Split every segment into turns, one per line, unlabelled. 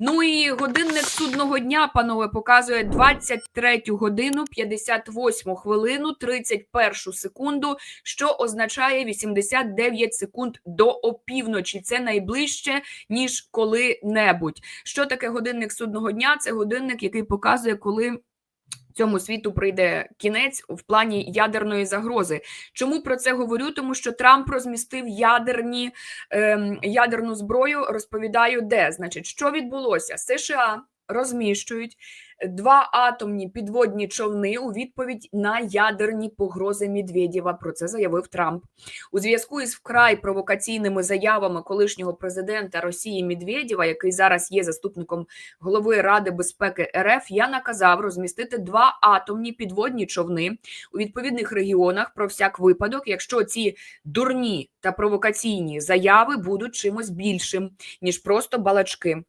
Ну і годинник судного дня, панове, показує 23 годину 58 хвилину 31 секунду, що означає 89 секунд до опівночі. Це найближче ніж коли-небудь. Що таке годинник судного дня? Це годинник, який показує, коли. Цьому світу прийде кінець в плані ядерної загрози. Чому про це говорю? Тому що Трамп розмістив ядерні ем, ядерну зброю. Розповідаю, де значить, що відбулося? США розміщують два атомні підводні човни у відповідь на ядерні погрози Медведєва. Про це заявив Трамп у зв'язку із вкрай провокаційними заявами колишнього президента Росії Медведєва, який зараз є заступником голови Ради безпеки РФ. Я наказав розмістити два атомні підводні човни у відповідних регіонах про всяк випадок, якщо ці дурні та провокаційні заяви будуть чимось більшим ніж просто балачки.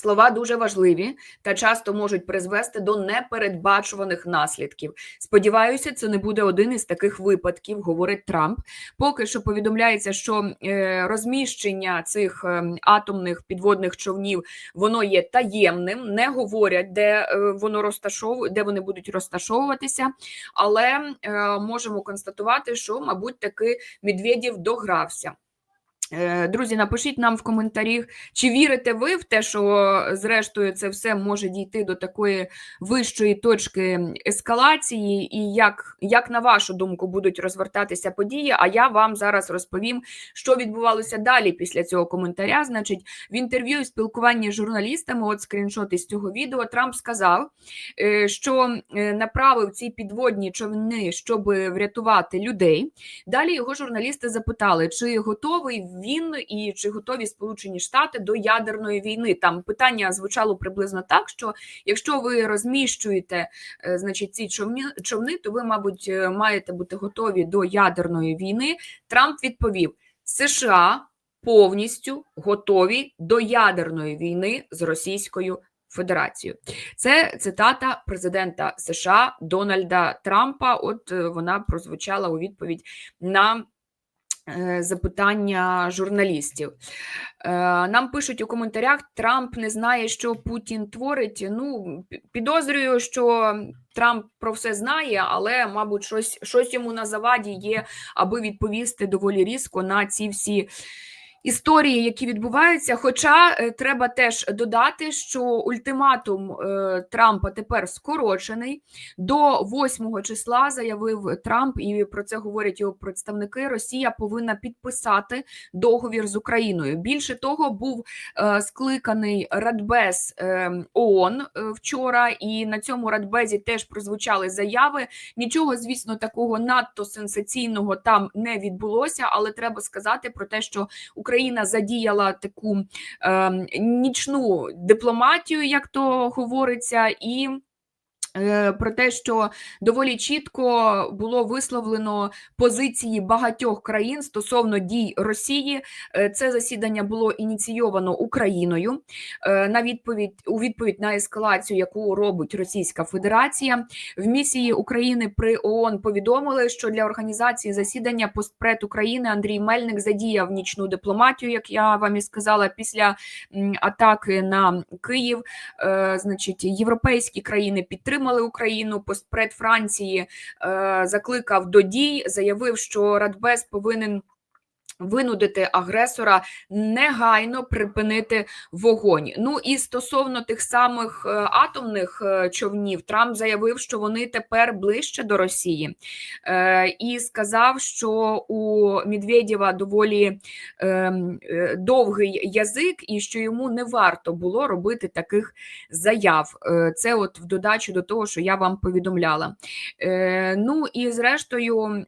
Слова дуже важливі та часто можуть призвести до непередбачуваних наслідків. Сподіваюся, це не буде один із таких випадків, говорить Трамп. Поки що повідомляється, що е, розміщення цих е, атомних підводних човнів воно є таємним, не говорять, де е, воно розташову, де вони будуть розташовуватися, але можемо констатувати, що, мабуть, таки Медведєв догрався. Е, Друзі, напишіть нам в коментарях, чи вірите ви в те, що зрештою це все може дійти до такої вищої точки ескалації, і як, як на вашу думку будуть розвертатися події? А я вам зараз розповім, що відбувалося далі після цього коментаря. Значить, в інтерв'ю і спілкуванні з журналістами, от скріншот із цього відео, Трамп сказав, е, що е, направив ці підводні човни, щоб врятувати людей. Далі його журналісти запитали, чи готовий він і чи готові Сполучені Штати до ядерної війни. Там питання звучало приблизно так, що якщо ви розміщуєте е, значить, ці човни, човни, то ви, мабуть, е, маєте бути готові до ядерної війни. Трамп відповів: США повністю готові до ядерної війни з Російською. Федерацією. Це цитата президента США Дональда Трампа. От е, вона прозвучала у відповідь на запитання журналістів. Е, нам пишуть у коментарях: Трамп не знає, що Путін творить. Ну, підозрюю, що Трамп про все знає, але, мабуть, щось, щось йому на заваді є, аби відповісти доволі різко на ці всі. Історії, які відбуваються, хоча е, треба теж додати, що ультиматум е, Трампа тепер скорочений до 8 числа, заявив Трамп, і про це говорять його представники. Росія повинна підписати договір з Україною. Більше того, був е, скликаний Радбез ООН вчора, і на цьому Радбезі теж прозвучали заяви. Нічого, звісно, такого надто сенсаційного там не відбулося, але треба сказати про те, що Україна задіяла таку е, нічну дипломатію, як то говориться, і про те, що доволі чітко було висловлено позиції багатьох країн стосовно дій Росії. Е, це засідання було ініційовано Україною е, на відповідь у відповідь на ескалацію, яку робить Російська Федерація. В місії України при ООН повідомили, що для організації засідання постпред України Андрій Мельник задіяв нічну дипломатію, як я вам і сказала, після атаки на Київ. Значить, європейські країни підтримали підтримали Україну. Постпред Франції е, закликав до дій, заявив, що Радбез повинен Винудити агресора негайно припинити вогонь. Ну і стосовно тих самих е, атомних е, човнів, Трамп заявив, що вони тепер ближче до Росії, е, і сказав, що у Медведєва доволі е, довгий язик, і що йому не варто було робити таких заяв. Це, от в додачу до того, що я вам повідомляла. Ну і зрештою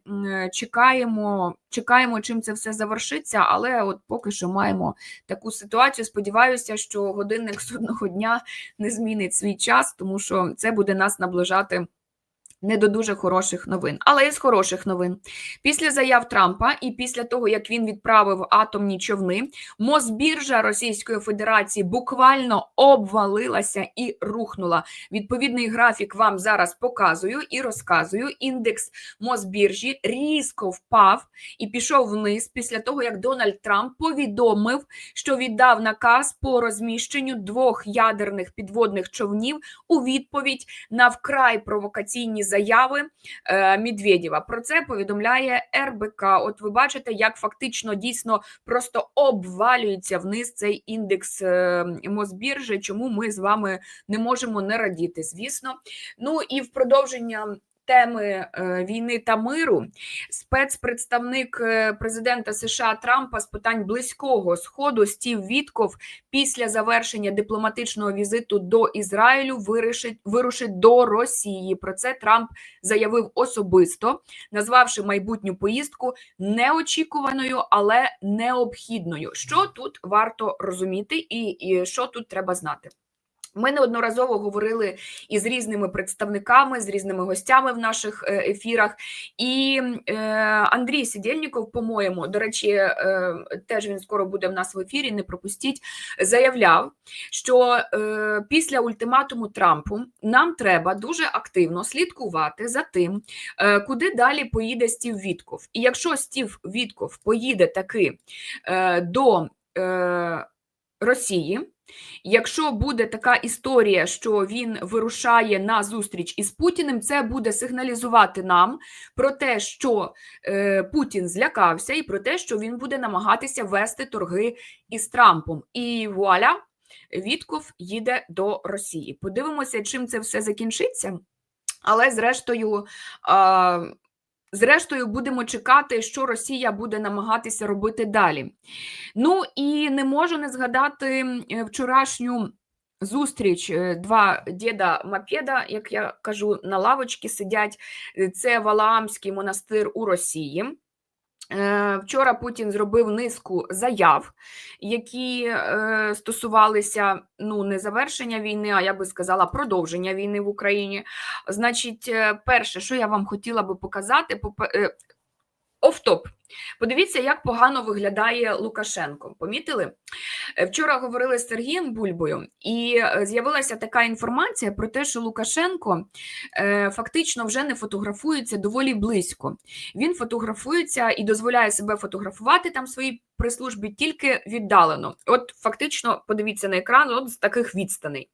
чекаємо, чекаємо, чим це все завершиться, але от поки що маємо таку ситуацію. Сподіваюся, що годинник судного дня не змінить свій час, тому що це буде нас наближати Не до дуже хороших новин, але із хороших новин. Після заяв Трампа і після того, як він відправив атомні човни, Мосбіржа Російської Федерації буквально обвалилася і рухнула. Відповідний графік вам зараз показую і розказую. Індекс Мосбіржі різко впав і пішов вниз після того, як Дональд Трамп повідомив, що віддав наказ по розміщенню двох ядерних підводних човнів у відповідь на вкрай провокаційні заяви е, Медведєва. Про це повідомляє РБК. От ви бачите, як фактично дійсно просто обвалюється вниз цей індекс е, Мосбіржі, чому ми з вами не можемо не радіти, звісно. Ну і в продовження. Теми е, війни та миру спецпредставник е, президента США Трампа з питань близького сходу Стів Вітков після завершення дипломатичного візиту до Ізраїлю вирішить вирушить до Росії. Про це Трамп заявив особисто, назвавши майбутню поїздку неочікуваною, але необхідною. Що тут варто розуміти, і, і що тут треба знати? Ми неодноразово говорили із різними представниками, з різними гостями в наших е, ефірах. І е, Андрій Сидєльніков, по-моєму, до речі, е, теж він скоро буде в нас в ефірі. Не пропустіть, заявляв, що е, після ультиматуму Трампу нам треба дуже активно слідкувати за тим, е, куди далі поїде Стів Вітков. І якщо Стів Вітков поїде таки е, до е, Росії. Якщо буде така історія, що він вирушає на зустріч із Путіним, це буде сигналізувати нам про те, що е, Путін злякався, і про те, що він буде намагатися вести торги із Трампом. І вуаля, Вітков їде до Росії. Подивимося, чим це все закінчиться. Але зрештою. Зрештою, будемо чекати, що Росія буде намагатися робити далі. Ну і не можу не згадати вчорашню зустріч е, два діда Мапєда, як я кажу, на лавочці сидять. Це Валаамський монастир у Росії. Е, вчора Путін зробив низку заяв, які е, стосувалися ну не завершення війни, а я би сказала, продовження війни в Україні. Значить, е, перше, що я вам хотіла би показати, офтоп. Подивіться, як погано виглядає Лукашенко. Помітили? Е, вчора говорили з Сергієм Бульбою, і е, з'явилася така інформація про те, що Лукашенко е, фактично вже не фотографується доволі близько. Він фотографується і дозволяє себе фотографувати там свої при службі тільки віддалено. От фактично, подивіться на екран, от з таких відстаней.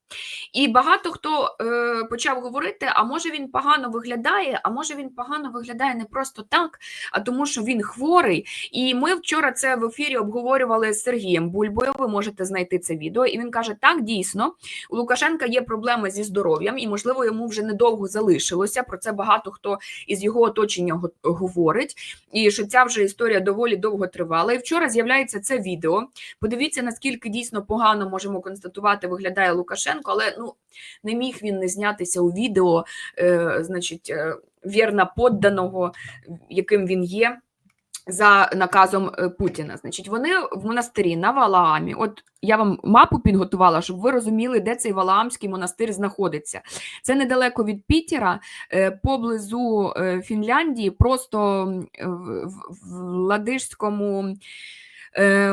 І багато хто е, почав говорити: а може він погано виглядає, а може він погано виглядає не просто так, а тому, що він хворий. І ми вчора це в ефірі обговорювали з Сергієм Бульбою. Ви можете знайти це відео. І він каже: так, дійсно, у Лукашенка є проблеми зі здоров'ям, і, можливо, йому вже недовго залишилося. Про це багато хто із його оточення говорить. І що ця вже історія доволі довго тривала. І вчора з'являється це відео. Подивіться, наскільки дійсно погано можемо констатувати, виглядає Лукашенко, але ну не міг він не знятися у відео, е, значить, е, вірна подданого, яким він є. За наказом е, Путіна, значить, вони в монастирі на Валаамі. От я вам мапу підготувала, щоб ви розуміли, де цей Валаамський монастир знаходиться. Це недалеко від Пітера, е, поблизу е, Фінляндії, просто в Ладижському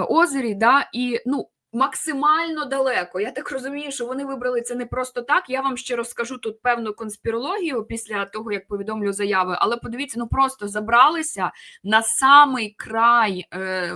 озері. да, І ну, максимально далеко. Я так розумію, що вони вибрали це не просто так. Я вам ще розкажу тут певну конспірологію після того, як повідомлю заяви, але подивіться, ну просто забралися на самий край. Е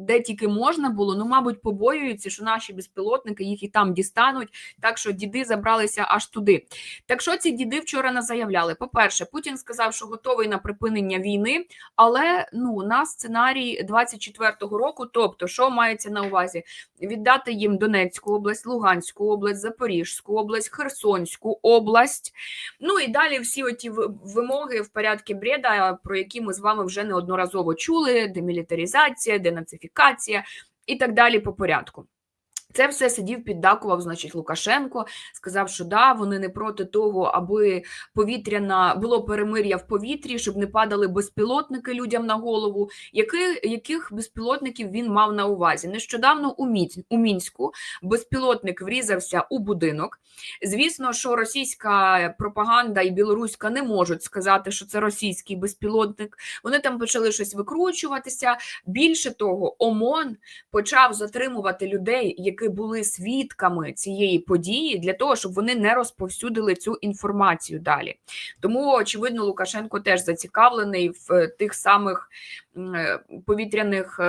де тільки можна було, ну, мабуть, побоюються, що наші безпілотники їх і там дістануть, так що діди забралися аж туди. Так що ці діди вчора не заявляли? По-перше, Путін сказав, що готовий на припинення війни, але ну, у нас сценарій 24-го року, тобто, що мається на увазі? Віддати їм Донецьку область, Луганську область, Запорізьку область, Херсонську область. Ну і далі всі оті вимоги в порядку бреда, про які ми з вами вже неодноразово чули: демілітаризація, денацифікація і так далі по порядку. Це все сидів, піддакував, значить, Лукашенко, сказав, що да, вони не проти того, аби повітряна було перемир'я в повітрі, щоб не падали безпілотники людям на голову. Які, яких безпілотників він мав на увазі? Нещодавно у, Міць, у мінську безпілотник врізався у будинок. Звісно, що російська пропаганда і білоруська не можуть сказати, що це російський безпілотник. Вони там почали щось викручуватися. Більше того, ОМОН почав затримувати людей, які були свідками цієї події, для того, щоб вони не розповсюдили цю інформацію далі. Тому, очевидно, Лукашенко теж зацікавлений в е, тих самих е, повітряних.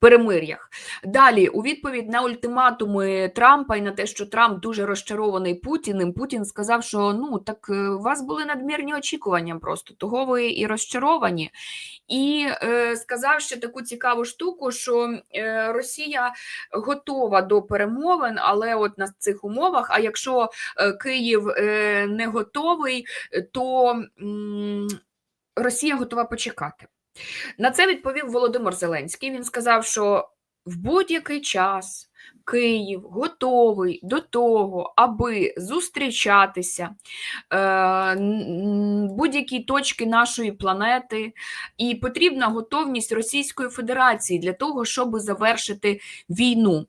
Перемир'ях далі у відповідь на ультиматуми Трампа і на те, що Трамп дуже розчарований Путіним. Путін сказав, що ну так е, у вас були надмірні очікування, просто того ви і розчаровані. І е, сказав ще таку цікаву штуку, що е, Росія готова до перемовин, але от на цих умовах. А якщо е, Київ е, не готовий, то м, Росія готова почекати. На це відповів Володимир Зеленський. Він сказав, що в будь-який час Київ готовий до того, аби зустрічатися е, будь-які точки нашої планети, і потрібна готовність Російської Федерації для того, щоб завершити війну.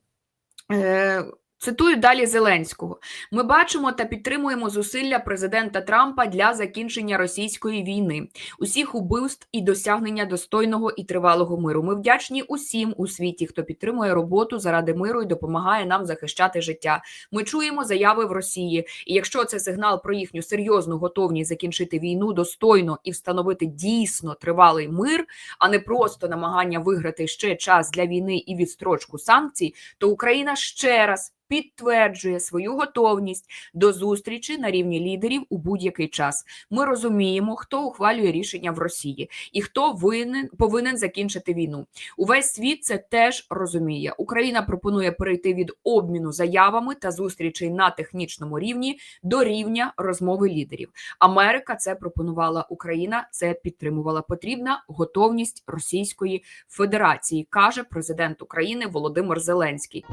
Е, Цитую далі Зеленського: ми бачимо та підтримуємо зусилля президента Трампа для закінчення російської війни, усіх убивств і досягнення достойного і тривалого миру. Ми вдячні усім у світі, хто підтримує роботу заради миру і допомагає нам захищати життя. Ми чуємо заяви в Росії, і якщо це сигнал про їхню серйозну готовність закінчити війну достойно і встановити дійсно тривалий мир, а не просто намагання виграти ще час для війни і відстрочку санкцій, то Україна ще раз підтверджує свою готовність до зустрічі на рівні лідерів у будь-який час. Ми розуміємо, хто ухвалює рішення в Росії і хто винен повинен закінчити війну. Увесь світ це теж розуміє. Україна пропонує перейти від обміну заявами та зустрічей на технічному рівні до рівня розмови лідерів. Америка це пропонувала Україна, це підтримувала. Потрібна готовність Російської Федерації, каже президент України Володимир Зеленський.